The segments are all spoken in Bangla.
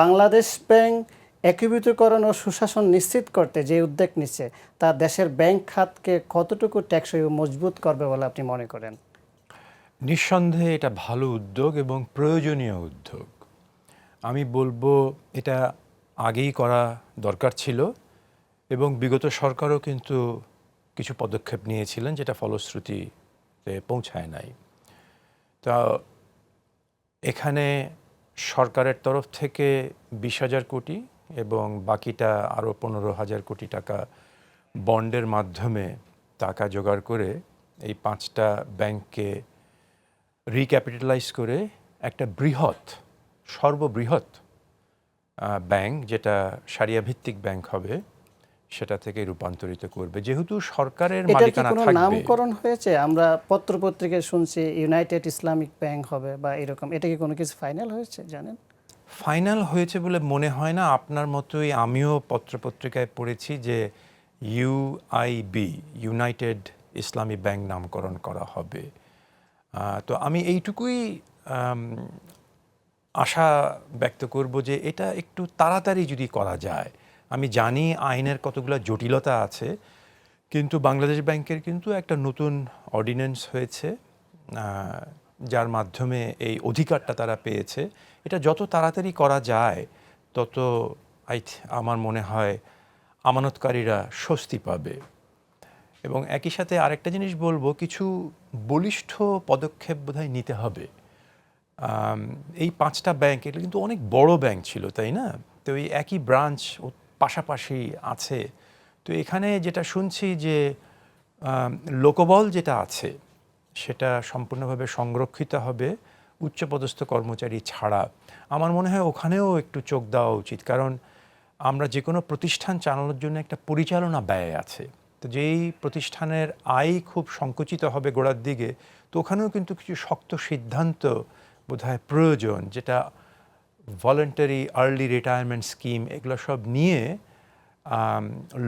বাংলাদেশ ব্যাংক একীভূতকরণ ও সুশাসন নিশ্চিত করতে যে উদ্যোগ নিচ্ছে, তা দেশের ব্যাংক খাতকে কতটুকু টেকসই ও মজবুত করবে বলে আপনি মনে করেন? নিঃসন্দেহে এটা ভালো উদ্যোগ এবং প্রয়োজনীয় উদ্যোগ। আমি বলব এটা আগেই করা দরকার ছিল এবং বিগত সরকারও কিন্তু কিছু পদক্ষেপ নিয়েছিলেন যেটা ফলশ্রুতিতে পৌঁছায় নাই। তা এখানে সরকারের তরফ থেকে বিশ হাজার কোটি এবং বাকিটা আরও পনেরো হাজার কোটি টাকা বন্ডের মাধ্যমে টাকা জোগাড় করে এই পাঁচটা ব্যাংককে রিক্যাপিটালাইজ করে একটা বৃহৎ, সর্ববৃহৎ ব্যাংক যেটা সারিয়াভিত্তিক ব্যাংক হবে সেটা থেকে রূপান্তরিত করবে। যেহেতু সরকারের মালিকানা থাকবে। নামকরণ হয়েছে? আমরা পত্রপত্রিকায় শুনছি ইউনাইটেড ইসলামিক ব্যাংক হবে বা এরকম। এটা কি কোনো কিছু ফাইনাল হয়েছে জানেন? ফাইনাল হয়েছে বলে মনে হয় না। আপনার মতোই আমিও পত্রপত্রিকায় পড়েছি যে ইউআইবি ইউনাইটেড ইসলামী ব্যাংক নামকরণ করা হবে। তো আমি এইটুকুই আশা ব্যক্ত করব যে এটা একটু তাড়াতাড়ি যদি করা যায় আমি জানি আইনের কতগুলো জটিলতা আছে, কিন্তু বাংলাদেশ ব্যাংকের কিন্তু একটা নতুন অর্ডিন্যান্স হয়েছে যার মাধ্যমে এই অধিকারটা তারা পেয়েছে। এটা যত তাড়াতাড়ি করা যায়, তত আই আমার মনে হয় আমানতকারীরা স্বস্তি পাবে। এবং একই সাথে আরেকটা জিনিস বলব, কিছু বলিষ্ঠ পদক্ষেপ বোধহয় নিতে হবে। এই পাঁচটা ব্যাংক এগুলো কিন্তু অনেক বড় ব্যাংক ছিল, তাই না? তো এই একই ব্রাঞ্চ পাশাপাশি আছে। তো এখানে যেটা শুনছি যে লোকবল যেটা আছে, সেটা সম্পূর্ণভাবে সংরক্ষিত হবে উচ্চপদস্থ কর্মচারী ছাড়া। আমার মনে হয় ওখানেও একটু চোখ দেওয়া উচিত, কারণ আমরা যে কোনো প্রতিষ্ঠান চালানোর জন্য একটা পরিচালনা ব্যয় আছে। তো যেই প্রতিষ্ঠানের আয় খুব সংকুচিত হবে গোড়ার দিকে, তো ওখানেও কিন্তু কিছু শক্ত সিদ্ধান্ত বোধহয় প্রয়োজন, যেটা ভলেন্টারি আর্লি রিটায়ারমেন্ট স্কিম এগুলো সব নিয়ে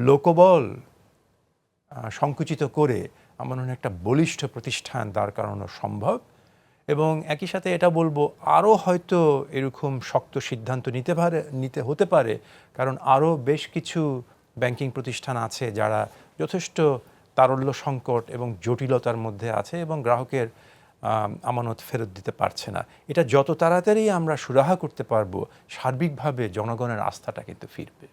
লোকবল সংকুচিত করে আমার মনে একটা বলিষ্ঠ প্রতিষ্ঠান দাঁড় করানো সম্ভব। এবং একই সাথে এটা বলব আরও হয়তো এরকম শক্ত সিদ্ধান্ত নিতে পারে, নিতে হতে পারে, কারণ আরও বেশ কিছু ব্যাংকিং প্রতিষ্ঠান আছে যারা যথেষ্ট তারল্য সংকট এবং জটিলতার মধ্যে আছে এবং গ্রাহকের আমানত ফেরত দিতে পারছে না। এটা যত তাড়াতাড়ি আমরা সুরাহা করতে পারব, সার্বিকভাবে জনগণের আস্থাটা কিন্তু ফিরবে।